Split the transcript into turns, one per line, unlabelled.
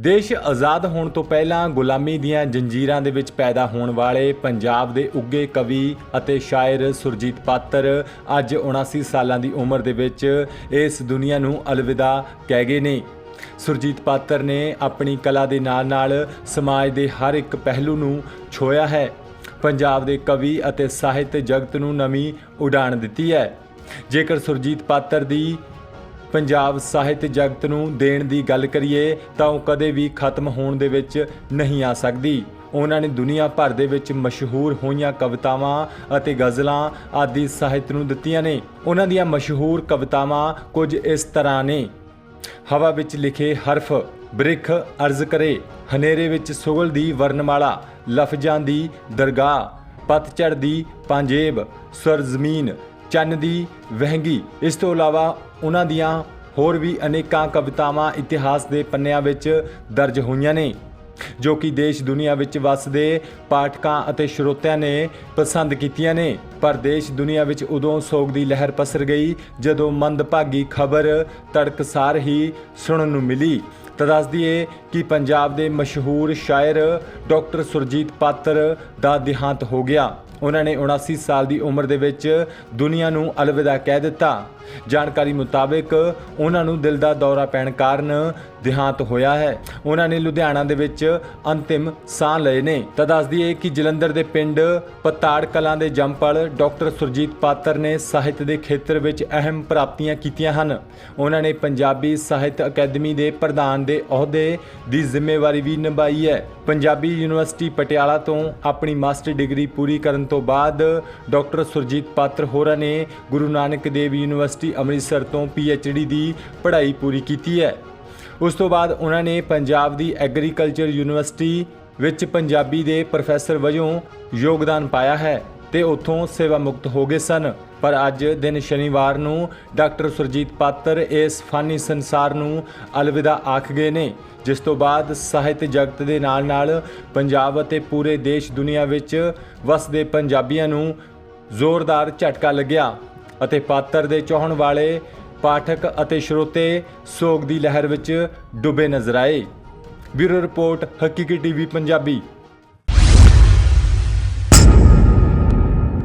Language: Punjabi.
ਦੇਸ਼ ਆਜ਼ਾਦ ਹੋਣ ਤੋਂ ਪਹਿਲਾਂ ਗੁਲਾਮੀ ਦੀਆਂ ਜੰਜੀਰਾਂ ਦੇ ਵਿੱਚ ਪੈਦਾ ਹੋਣ ਵਾਲੇ ਪੰਜਾਬ ਦੇ ਉੱਗੇ ਕਵੀ ਅਤੇ ਸ਼ਾਇਰ ਸੁਰਜੀਤ ਪਾਤਰ ਅੱਜ 79 ਸਾਲਾਂ ਦੀ ਉਮਰ ਦੇ ਵਿੱਚ ਇਸ ਦੁਨੀਆ ਨੂੰ ਅਲਵਿਦਾ ਕਹਿ ਗਏ ਨੇ। ਸੁਰਜੀਤ ਪਾਤਰ ਨੇ ਆਪਣੀ ਕਲਾ ਦੇ ਨਾਲ-ਨਾਲ ਸਮਾਜ ਦੇ ਹਰ ਇੱਕ ਪਹਿਲੂ ਨੂੰ ਛੋਇਆ ਹੈ। ਪੰਜਾਬ ਦੇ ਕਵੀ ਅਤੇ ਸਾਹਿਤ ਜਗਤ ਨੂੰ ਨਵੀਂ ਉਡਾਣ ਦਿੱਤੀ ਹੈ। ਜੇਕਰ ਸੁਰਜੀਤ ਪਾਤਰ ਦੀ ਪੰਜਾਬ ਸਾਹਿਤ ਜਗਤ ਨੂੰ ਦੇਣ ਦੀ ਗੱਲ ਕਰੀਏ ਤਾਂ ਉਹ ਕਦੇ ਵੀ ਖਤਮ ਹੋਣ ਦੇ ਵਿੱਚ ਨਹੀਂ ਆ ਸਕਦੀ। ਉਹਨਾਂ ਨੇ ਦੁਨੀਆ ਭਰ ਦੇ ਵਿੱਚ ਮਸ਼ਹੂਰ ਹੋਈਆਂ ਕਵਿਤਾਵਾਂ ਅਤੇ ਗ਼ਜ਼ਲਾਂ ਆਦਿ ਸਾਹਿਤ ਨੂੰ ਦਿੱਤੀਆਂ ਨੇ। ਉਹਨਾਂ ਦੀਆਂ ਮਸ਼ਹੂਰ ਕਵਿਤਾਵਾਂ ਕੁਝ ਇਸ ਤਰ੍ਹਾਂ ਨੇ। ਹਵਾ ਵਿੱਚ ਲਿਖੇ ਹਰਫ, ਬ੍ਰਿਖ ਅਰਜ਼ ਕਰੇ, ਹਨੇਰੇ ਵਿੱਚ ਸੁਗਲ ਦੀ ਵਰਨਮਾਲਾ, ਲਫ਼ਜ਼ਾਂ ਦੀ ਦਰਗਾਹ ਪਤਝੜ ਦੀ ਪੰਜੇਬ ਸਰਜ਼ਮੀਨ ਚੰਨ ਦੀ ਵਹਿੰਗੀ। ਇਸ ਤੋਂ ਇਲਾਵਾ ਉਹਨਾਂ ਦੀਆਂ ਹੋਰ ਵੀ ਅਨੇਕਾਂ ਕਵਿਤਾਵਾਂ ਇਤਿਹਾਸ ਦੇ ਪੰਨਿਆਂ ਵਿੱਚ ਦਰਜ ਹੋਈਆਂ ਨੇ, ਜੋ ਕਿ ਦੇਸ਼ ਦੁਨੀਆ ਵਿੱਚ ਵੱਸਦੇ ਪਾਠਕਾਂ ਅਤੇ ਸਰੋਤਿਆਂ ਨੇ ਪਸੰਦ ਕੀਤੀਆਂ ਨੇ। ਪਰ ਦੇਸ਼ ਦੁਨੀਆ ਵਿੱਚ ਉਦੋਂ ਸੋਗ ਦੀ ਲਹਿਰ ਪਸਰ ਗਈ, ਜਦੋਂ ਮੰਦਭਾਗੀ ਖਬਰ ਤੜਕਸਾਰ ਹੀ ਸੁਣਨ ਨੂੰ ਮਿਲੀ। ਤਾਂ ਦੱਸ ਦਈਏ ਕਿ ਪੰਜਾਬ ਦੇ ਮਸ਼ਹੂਰ ਸ਼ਾਇਰ ਡਾਕਟਰ ਸੁਰਜੀਤ ਪਾਤਰ ਦਾ ਦੇਹਾਂਤ ਹੋ ਗਿਆ। ਉਹਨਾਂ ਨੇ 79 ਸਾਲ ਦੀ ਉਮਰ ਦੇ ਵਿੱਚ ਦੁਨੀਆ ਨੂੰ ਅਲਵਿਦਾ ਕਹਿ ਦਿੱਤਾ। ਜਾਣਕਾਰੀ ਮੁਤਾਬਕ ਉਹਨਾਂ ਨੂੰ ਦਿਲ ਦਾ ਦੌਰਾ ਪੈਣ ਕਾਰਨ ਦੇਹਾਂਤ ਹੋਇਆ ਹੈ। ਉਹਨਾਂ ਨੇ ਲੁਧਿਆਣਾ ਦੇ ਵਿੱਚ ਅੰਤਿਮ ਸਾਹ ਲਏ ਨੇ। ਤਾਂ ਦੱਸ ਦਈਏ ਕਿ ਜਲੰਧਰ ਦੇ ਪਿੰਡ ਪਤਾੜ ਕਲਾਂ ਦੇ ਜੰਪਲ ਡਾਕਟਰ ਸੁਰਜੀਤ ਪਾਤਰ ਨੇ ਸਾਹਿਤ ਦੇ ਖੇਤਰ ਵਿੱਚ ਅਹਿਮ ਪ੍ਰਾਪਤੀਆਂ ਕੀਤੀਆਂ ਹਨ। ਉਹਨਾਂ ਨੇ ਪੰਜਾਬੀ ਸਾਹਿਤ ਅਕੈਡਮੀ ਦੇ ਪ੍ਰਧਾਨ ਦੇ ਅਹੁਦੇ ਦੀ ਜ਼ਿੰਮੇਵਾਰੀ ਵੀ ਨਿਭਾਈ ਹੈ। ਪੰਜਾਬੀ ਯੂਨੀਵਰਸਿਟੀ ਪਟਿਆਲਾ ਤੋਂ ਆਪਣੀ ਮਾਸਟਰ ਡਿਗਰੀ ਪੂਰੀ ਕਰਨ ਤੋਂ ਬਾਅਦ ਡਾਕਟਰ ਸੁਰਜੀਤ ਪਾਤਰ ਹੋਰਾਂ ਨੇ ਗੁਰੂ ਨਾਨਕ ਦੇਵ ਯੂਨੀਵਰਸਿਟੀ ਅੰਮ੍ਰਿਤਸਰ ਤੋਂ ਡੀ ਦੀ ਪੜ੍ਹਾਈ ਪੂਰੀ ਕੀਤੀ ਹੈ। ਉਸ ਤੋਂ ਬਾਅਦ ਉਹਨਾਂ ਨੇ ਪੰਜਾਬ ਦੀ ਐਗਰੀਕਲਚਰ ਯੂਨੀਵਰਸਿਟੀ ਵਿੱਚ ਪੰਜਾਬੀ ਦੇ ਪ੍ਰੋਫੈਸਰ ਵਜੋਂ ਯੋਗਦਾਨ ਪਾਇਆ ਹੈ ਤੇ ਉੱਥੋਂ ਸੇਵਾ ਮੁਕਤ ਹੋ ਗਏ ਸਨ। ਪਰ ਅੱਜ ਦਿਨ ਸ਼ਨੀਵਾਰ ਨੂੰ ਡਾਕਟਰ ਸੁਰਜੀਤ ਪਾਤਰ ਇਸ ਫਾਨੀ ਸੰਸਾਰ ਨੂੰ ਅਲਵਿਦਾ ਆਖ ਗਏ ਨੇ, ਜਿਸ ਤੋਂ ਬਾਅਦ ਸਾਹਿਤ ਜਗਤ ਦੇ ਨਾਲ-ਨਾਲ ਪੰਜਾਬ ਅਤੇ ਪੂਰੇ ਦੇਸ਼ ਦੁਨੀਆ ਵਿੱਚ ਵਸਦੇ ਪੰਜਾਬੀਆਂ ਨੂੰ ਜ਼ੋਰਦਾਰ ਝਟਕਾ ਲੱਗਿਆ। ਅਤੇ ਪਾਤਰ ਦੇ ਚਾਹਣ ਵਾਲੇ ਪਾਠਕ ਅਤੇ ਸਰੋਤੇ ਸੋਗ ਦੀ ਲਹਿਰ ਵਿੱਚ ਡੁੱਬੇ ਨਜ਼ਰ ਆਏ। ਬਿਊਰੋ ਰਿਪੋਰਟ ਹਕੀਕੀ ਟੀਵੀ, ਪੰਜਾਬੀ।